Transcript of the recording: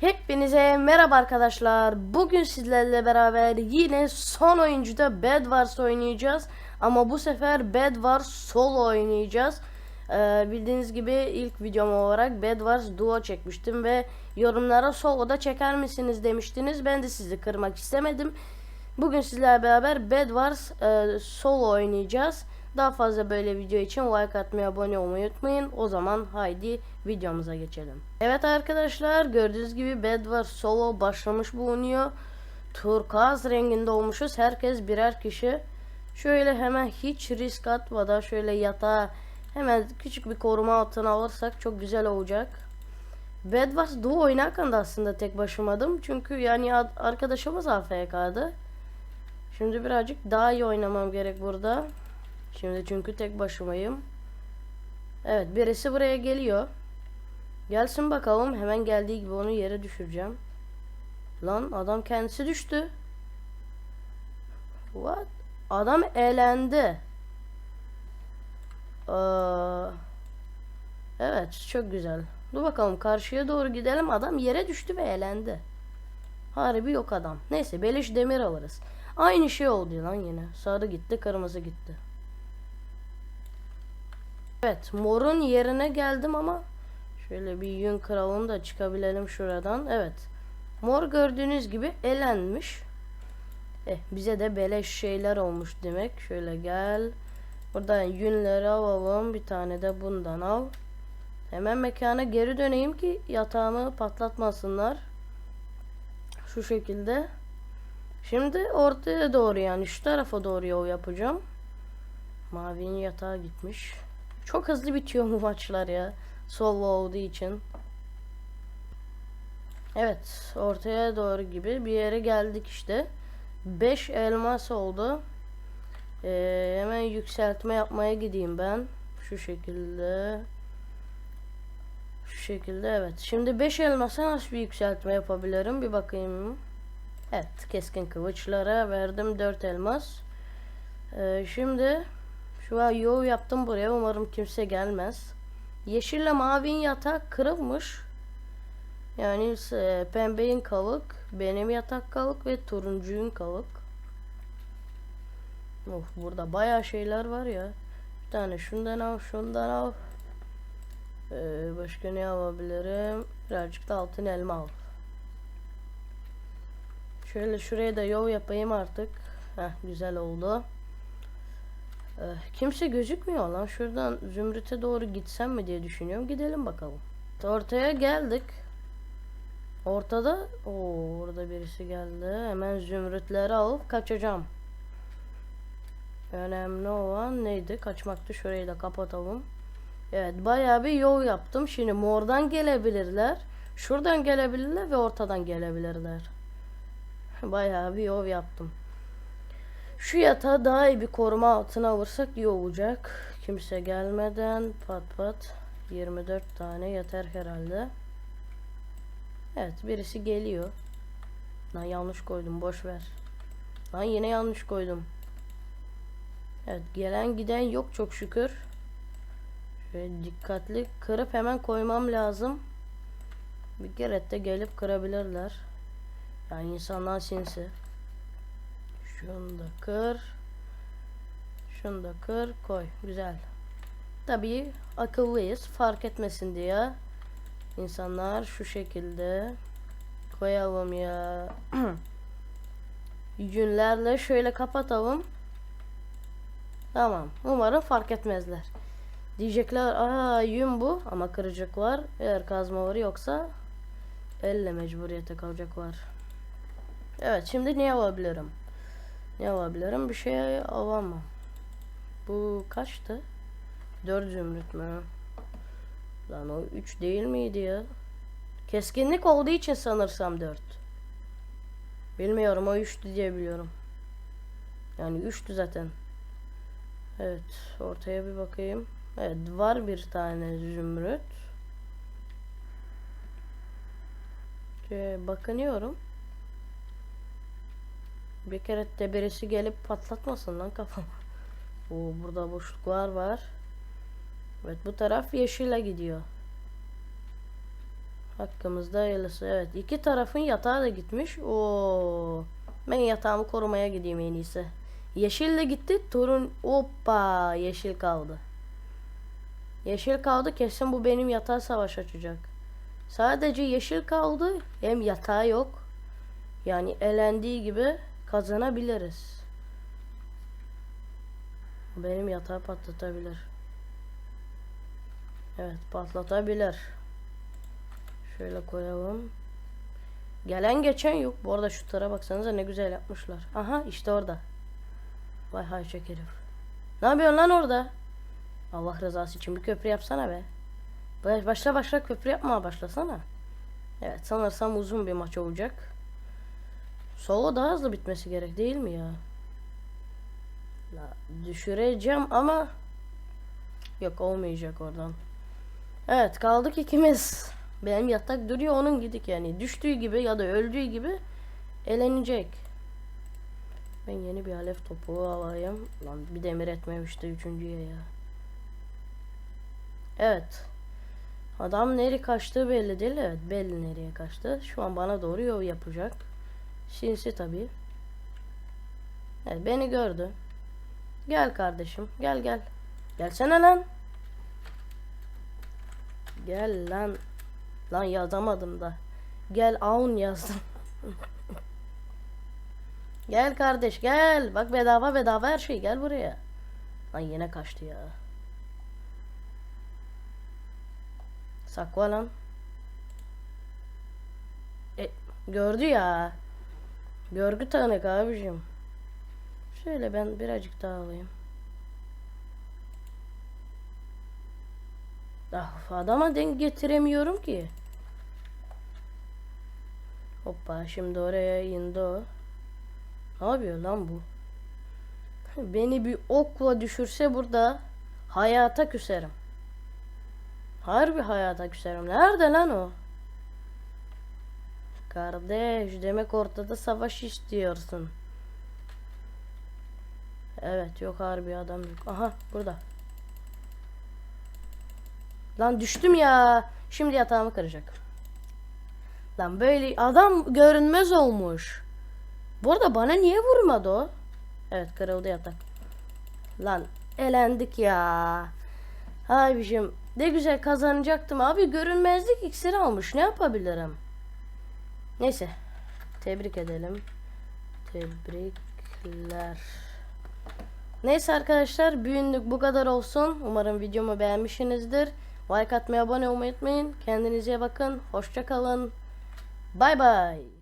Hepinize merhaba arkadaşlar. Bugün sizlerle beraber yine son oyuncuda Bed Wars oynayacağız. Ama bu sefer Bed Wars solo oynayacağız. Ee, bildiğiniz gibi ilk videom olarak Bed Wars duo çekmiştim ve yorumlara solo da çeker misiniz demiştiniz. Ben de sizi kırmak istemedim. Bugün sizlerle beraber Bed Wars e, solo oynayacağız. Daha fazla böyle video için like atmayı, abone olmayı unutmayın. O zaman haydi videomuza geçelim. Evet arkadaşlar gördüğünüz gibi Bed Wars solo başlamış bulunuyor. Turkuaz renginde olmuşuz. Herkes birer kişi. Şöyle hemen hiç risk atmadan şöyle yatağa hemen küçük bir koruma altına alırsak çok güzel olacak. Bed Wars duo oynarken de aslında tek başımadım. Çünkü yani ad- arkadaşımız AFK'dı. Şimdi birazcık daha iyi oynamam gerek burada. Şimdi çünkü tek başımayım. Evet birisi buraya geliyor. Gelsin bakalım. Hemen geldiği gibi onu yere düşüreceğim. Lan adam kendisi düştü. What? Adam elendi. Aa, evet çok güzel. Dur bakalım karşıya doğru gidelim. Adam yere düştü ve elendi. Harbi yok adam. Neyse beleş demir alırız. Aynı şey oldu lan yine. Sarı gitti kırmızı gitti. Evet morun yerine geldim ama şöyle bir yün kralını da çıkabilelim şuradan. Evet. Mor gördüğünüz gibi elenmiş. Eh bize de beleş şeyler olmuş demek. Şöyle gel. Buradan yünleri alalım. Bir tane de bundan al. Hemen mekana geri döneyim ki yatağımı patlatmasınlar. Şu şekilde. Şimdi ortaya doğru yani şu tarafa doğru yol yapacağım. Mavinin yatağa gitmiş. Çok hızlı bitiyor bu maçlar ya. Solo olduğu için. Evet, ortaya doğru gibi bir yere geldik işte. 5 elmas oldu. Ee, hemen yükseltme yapmaya gideyim ben. Şu şekilde. Şu şekilde evet. Şimdi 5 elmasa nasıl bir yükseltme yapabilirim? Bir bakayım. Evet, keskin kılıçlara verdim 4 elmas. Ee, şimdi yol yaptım buraya. Umarım kimse gelmez. Yeşille mavinin yatak kırılmış. Yani e, pembeyin kalık, benim yatak kalık ve turuncuyun kalık. Of burada bayağı şeyler var ya. Bir tane şundan al, şundan al. Ee, başka ne alabilirim? Birazcık da altın elma al. Şöyle şuraya da yol yapayım artık. Heh, güzel oldu. Ee, kimse gözükmüyor lan. Şuradan Zümrüt'e doğru gitsem mi diye düşünüyorum. Gidelim bakalım. Ortaya geldik. Ortada o orada birisi geldi. Hemen Zümrütleri alıp kaçacağım. Önemli olan neydi? Kaçmaktı. Şurayı da kapatalım. Evet bayağı bir yol yaptım. Şimdi mordan gelebilirler. Şuradan gelebilirler ve ortadan gelebilirler. Bayağı bir yol yaptım. Şu yatağı daha iyi bir koruma altına alırsak iyi olacak. Kimse gelmeden pat pat 24 tane yeter herhalde. Evet birisi geliyor. Lan yanlış koydum boş ver. Lan yine yanlış koydum. Evet gelen giden yok çok şükür. Şöyle dikkatli kırıp hemen koymam lazım. Bir kere de gelip kırabilirler. Yani insanlar sinsi. Şunu da kır. Şunu da kır koy. Güzel. Tabii akıllıyız. Fark etmesin diye. İnsanlar şu şekilde koyalım ya. Yünlerle şöyle kapatalım. Tamam. Umarım fark etmezler. Diyecekler aa yün bu ama kıracaklar. Eğer kazmaları yoksa elle mecburiyete kalacaklar. Evet şimdi ne alabilirim? Ne alabilirim? Bir şey alamam. Bu kaçtı? 4 zümrüt mü? Lan o 3 değil miydi ya? Keskinlik olduğu için sanırsam 4. Bilmiyorum o 3'tü diye biliyorum. Yani 3'tü zaten. Evet ortaya bir bakayım. Evet var bir tane zümrüt. Şöyle bakınıyorum. Bir kere de birisi gelip patlatmasın lan kafamı. Oo, burada boşluklar var. Evet bu taraf yeşile gidiyor. Hakkımızda hayırlısı. Evet. iki tarafın yatağı da gitmiş. Oo. Ben yatağımı korumaya gideyim en iyisi. Yeşil de gitti. Turun hoppa yeşil kaldı. Yeşil kaldı. Kesin bu benim yatağa savaş açacak. Sadece yeşil kaldı. Hem yatağı yok. Yani elendiği gibi kazanabiliriz. Benim yatağı patlatabilir. Evet patlatabilir. Şöyle koyalım. Gelen geçen yok. Bu arada şu tara baksanıza ne güzel yapmışlar. Aha işte orada. Vay hay herif. Ne yapıyorsun lan orada? Allah rızası için bir köprü yapsana be. Baş- Başla başla köprü yapmaya başlasana. Evet sanırsam uzun bir maç olacak. Solo daha hızlı bitmesi gerek değil mi ya? La, düşüreceğim ama yok olmayacak oradan. Evet kaldık ikimiz. Benim yatak duruyor onun gidik yani. Düştüğü gibi ya da öldüğü gibi elenecek. Ben yeni bir alev topu alayım. Lan bir demir etmemişti üçüncüye ya. Evet. Adam nereye kaçtığı belli değil. Evet belli nereye kaçtı. Şu an bana doğru yol yapacak. Sinsi tabii. Evet beni gördü. Gel kardeşim. Gel gel. Gelsene lan. Gel lan. Lan yazamadım da. Gel aun yazdım. gel kardeş gel. Bak bedava bedava her şey. Gel buraya. Lan yine kaçtı ya. Sakla lan. E, gördü ya. Görgü tanık abicim. Şöyle ben birazcık daha alayım. Ah, adama denk getiremiyorum ki. Hoppa şimdi oraya indi o. Ne yapıyor lan bu? Beni bir okla düşürse burada hayata küserim. Harbi hayata küserim. Nerede lan o? Kardeş demek ortada savaş istiyorsun. Evet yok harbi adam yok. Aha burada. Lan düştüm ya. Şimdi yatağımı kıracak. Lan böyle adam görünmez olmuş. Bu arada bana niye vurmadı o? Evet kırıldı yatak. Lan elendik ya. Abicim ne güzel kazanacaktım abi görünmezlik iksiri almış ne yapabilirim? Neyse tebrik edelim. Tebrikler. Neyse arkadaşlar bugünlük bu kadar olsun. Umarım videomu beğenmişsinizdir. Like atmayı abone olmayı unutmayın. Kendinize bakın. Hoşça kalın. Bay bay.